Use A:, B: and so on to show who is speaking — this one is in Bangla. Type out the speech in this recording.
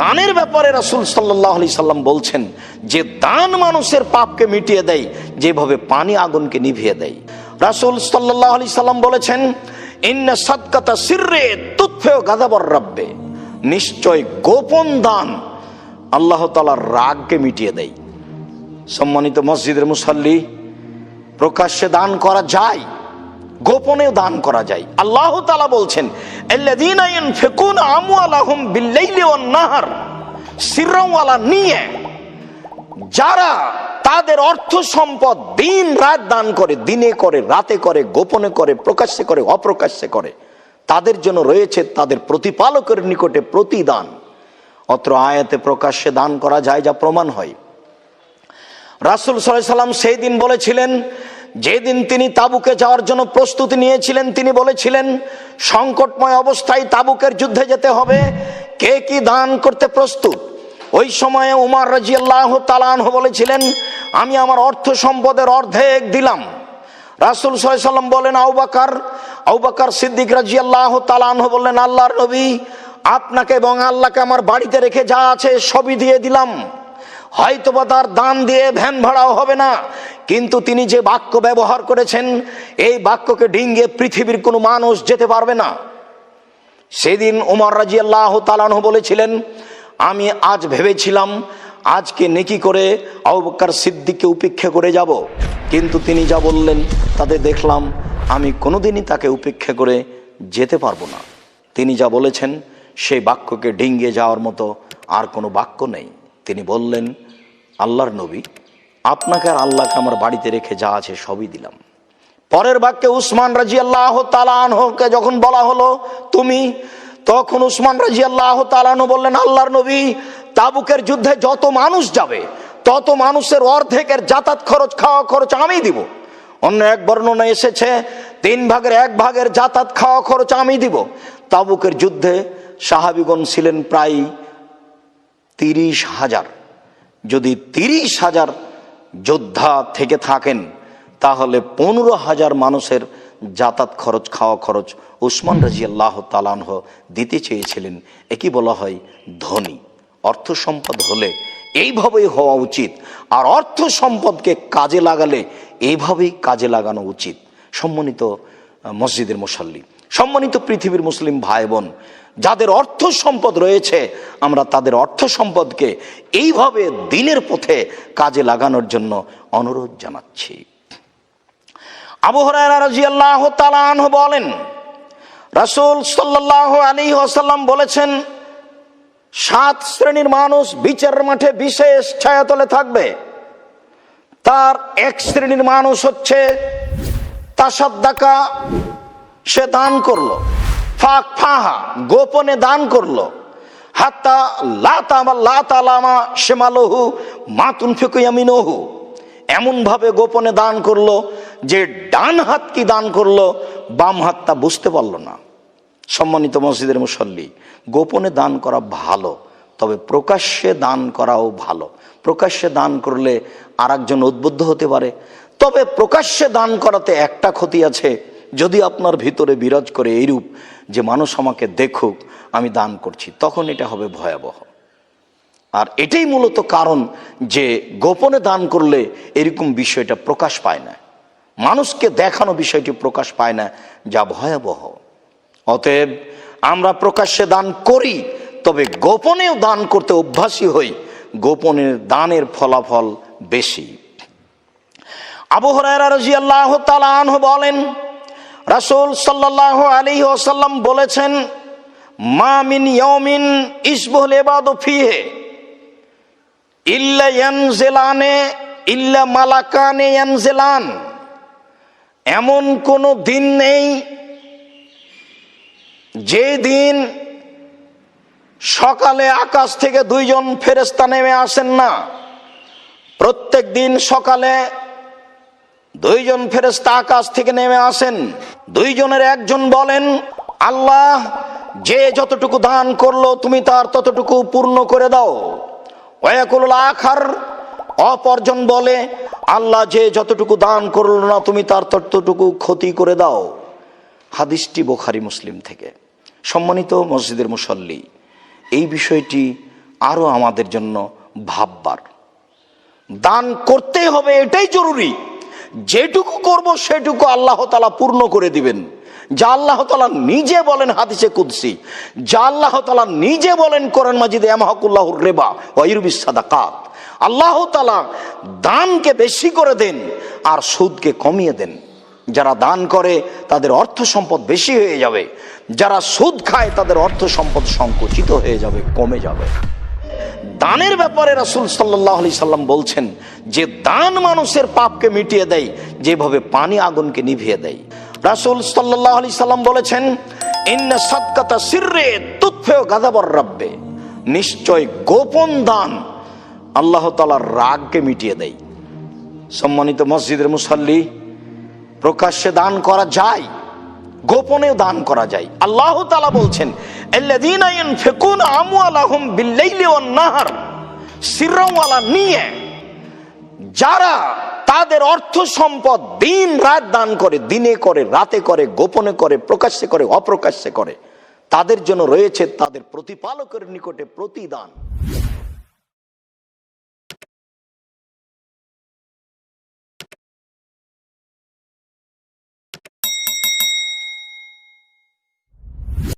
A: দানের ব্যাপারে রাসুল সাল্লাহ আলি সাল্লাম বলছেন যে দান মানুষের পাপকে মিটিয়ে দেয়, যেভাবে পানি আগুনকে নিভিয়ে দেয়। রাসুল সাল্লাহ আলি সাল্লাম বলেছেন গাদাবর নিশ্চয় গোপন দান আল্লাহ তালার রাগকে মিটিয়ে দেয়। সম্মানিত মসজিদের মুসল্লি, প্রকাশ্যে দান করা যায় গোপনেও দান করা যায়। আল্লাহ তালা বলছেন নিয়ে, যারা তাদের অর্থ সম্পদ দিন রাত দান করে, দিনে করে, রাতে করে, গোপনে করে, প্রকাশ্যে করে, অপ্রকাশ্যে করে, তাদের জন্য রয়েছে তাদের প্রতিপালকের নিকটে প্রতিদান। অত্র আয়াতে প্রকাশ্যে দান করা যায় যা প্রমাণ হয়। রাসুল সাল্লাম সেই দিন বলেছিলেন যেদিন তিনি তাবুকে যাওয়ার জন্য প্রস্তুতি নিয়েছিলেন, তিনি বলেছিলেন, সংকটময় অবস্থায় তাবুকের যুদ্ধে যেতে হবে। কে কি দান করতে প্রস্তুত? ওই সময়ে উমার রাজি আল্লাহ তালান বলেছিলেন, আমি আমার অর্থ সম্পদের অর্ধেক দিলাম। রাসুল সাল্লাম বলেন আউবাকার আউবাকার সিদ্দিক রাজি আল্লাহ তালান বললেন, আল্লাহর নবী, আপনাকে এবং আল্লাহকে আমার বাড়িতে রেখে যা আছে সবই দিয়ে দিলাম। হয়তোবা তার দান দিয়ে ভ্যান ভাড়াও হবে না। কিন্তু তিনি যে বাক্য ব্যবহার করেছেন, এই বাক্যকে ডিঙ্গে পৃথিবীর কোনো মানুষ যেতে পারবে না। সেদিন উমর রাজি আল্লাহ তালানহ বলেছিলেন, আমি আজ ভেবেছিলাম, আজকে নেকি করে আবুবকর সিদ্দিককে উপেক্ষা করে যাব। কিন্তু তিনি যা বললেন, তাতে দেখলাম, আমি কোনোদিনই তাকে উপেক্ষা করে যেতে পারব না। তিনি যা বলেছেন, সেই বাক্যকে ডিঙ্গে যাওয়ার মতো আর কোনো বাক্য নেই। তিনি বললেন, আল্লাহর নবী, আপনাকে আর আল্লাহকে আমার বাড়িতে রেখে যা আছে সবই দিলাম। পরের বাক্যে উসমান রাজি আল্লাহ তালানহকে যখন বলা হলো, তুমি? তখন উসমান রাজি আল্লাহ তালানহ বললেন, আল্লাহর নবী, তাবুকের যুদ্ধে যত মানুষ যাবে, তত মানুষের অর্ধেকের যাতায়াত খরচ, খাওয়া খরচ আমি দিব। অন্য এক বর্ণনা এসেছে, তিন ভাগের এক ভাগের যাতায়াত, খাওয়া খরচ আমি দিব। তাবুকের যুদ্ধে সাহাবিগণ ছিলেন প্রায় তিরিশ হাজার। যদি তিরিশ হাজার যোদ্ধা থেকে থাকেন, তাহলে পনেরো হাজার মানুষের যাতায়াত খরচ, খাওয়া খরচ উসমান রাজি আল্লাহ তালানহ দিতে চেয়েছিলেন। একই বলা হয় ধনী। অর্থ সম্পদ হলে এইভাবেই হওয়া উচিত। আর অর্থ সম্পদকে কাজে লাগালে এইভাবেই কাজে লাগানো উচিত। সম্মানিত মসজিদের মুসল্লি। সম্মানিত পৃথিবীর মুসলিম ভাই বোন যাদের অর্থ সম্পদ রয়েছে, আমরা তাদের অর্থ সম্পদকে এইভাবে দিনের পথে কাজে লাগানোর জন্য অনুরোধ জানাচ্ছি। আবু হরায়রা রাদিয়াল্লাহু বলেন, রাসূল সাল্লাল্লাহু আলাইহি ওয়াসাল্লাম বলেছেন, সাত শ্রেণির মানুষ বিচারের মাঠে বিশেষ ছায়াতলে থাকবে। তার এক শ্রেণির মানুষ হচ্ছে তাসাদ্দাকা সে দান করল। ফাঁক ফাহা, গোপনে দান করল। হাত্তা লাতামা লাতালামা সেমালহু মাতুন ফেকুয়ামিনহু এমন ভাবে গোপনে দান করল যে ডান হাত কি দান করল, বাম হাতটা বুঝতে পারল না। সম্মানিত মসজিদের মুসল্লি, গোপনে দান করা ভালো, তবে প্রকাশ্যে দান করাও ভালো। প্রকাশ্যে দান করলে আর একজন উদ্বুদ্ধ হতে পারে। তবে প্রকাশ্যে দান করাতে একটা ক্ষতি আছে, যদি আপনার ভিতরে বিরাজ করে এইরূপ যে মানুষ আমাকে দেখুক, আমি দান করছি, তখন এটা হবে ভয়াবহ। আর এটাই মূলত কারণ যে গোপনে দান করলে এরকম বিষয়টা প্রকাশ পায় না। মানুষকে দেখানো বিষয়টি প্রকাশ পায় না, যা ভয়াবহ। অতএব আমরা প্রকাশ্যে দান করি, তবে গোপনেও দান করতে অভ্যাসী হই গোপনের দানের ফলাফল বেশি। আবু হরায়রা রাদিয়াল্লাহু তাআলা বলেন, রাসূল সাল্লাল্লাহু আলী ওসাল্লাম বলেছেন, মা মিন ইয়াউমিন ইসবুল ইবাদু ফিহে ইল্লা ইয়ানজিলানে ইল্লা মালাকানে এমন কোনো দিন নেই যে দিন সকালে আকাশ থেকে দুইজন ফেরেস্তা নেমে আসেন না। প্রত্যেক দিন সকালে দুইজন ফেরেস্তা আকাশ থেকে নেমে আসেন। দুইজনের একজন বলেন, আল্লাহ, যে যতটুকু দান করল তুমি তার ততটুকু পূর্ণ করে দাও। আখার অপরজন বলে, আল্লাহ, যে যতটুকু দান করল না তুমি তার ততটুকু ক্ষতি করে দাও। হাদিসটি বোখারি, মুসলিম থেকে। সম্মানিত মসজিদের মুসল্লি, এই বিষয়টি আরও আমাদের জন্য ভাববার। দান করতে হবে, এটাই জরুরি। যেটুকু করব সেটুকু আল্লাহ তালা পূর্ণ করে দিবেন। যা আল্লাহ তালা নিজে বলেন হাদিসে কুদ্সি, যা আল্লাহ তালা নিজে বলেন করেন মাজিদে এমাহকুল্লাহুর রেবা ওয়ুরবিস সাদাকাত। আল্লাহ তালা দানকে বেশি করে দেন আর সুদকে কমিয়ে দেন। যারা দান করে, তাদের অর্থ সম্পদ বেশি হয়ে যাবে। যারা সুদ খায়, তাদের অর্থ সম্পদ সংকুচিত হয়ে যাবে, কমে যাবে। দানের ব্যাপারে রাসুল সাল্লাহ আলি সাল্লাম বলছেন যে দান মানুষের পাপকে মিটিয়ে দেয়, যেভাবে পানি আগুনকে নিভিয়ে দেয়। রাসুল সাল্লাহ আলি সাল্লাম বলেছেন, ইন্না সাদকাতা সিররে তুৎফেও গাদাবর রাব্বে। নিশ্চয় গোপন দান আল্লাহ রাগকে মিটিয়ে দেয়। সম্মানিত মসজিদের মুসাল্লি, প্রকাশ্যে দান করা যায়, গোপনেও দান করা যায়। আল্লাহ তালা বলছেন "আল্লাযীনা ইয়ানফিকুনা আমওয়ালাহুম বিল্লাইলি ওয়ান নাহার সিররাও ওয়ালা নিয়ে যারা তাদের অর্থ সম্পদ দিন রাত দান করে, দিনে করে, রাতে করে, গোপনে করে, প্রকাশ্যে করে, অপ্রকাশ্যে করে, তাদের জন্য রয়েছে তাদের প্রতিপালকের নিকটে প্রতিদান।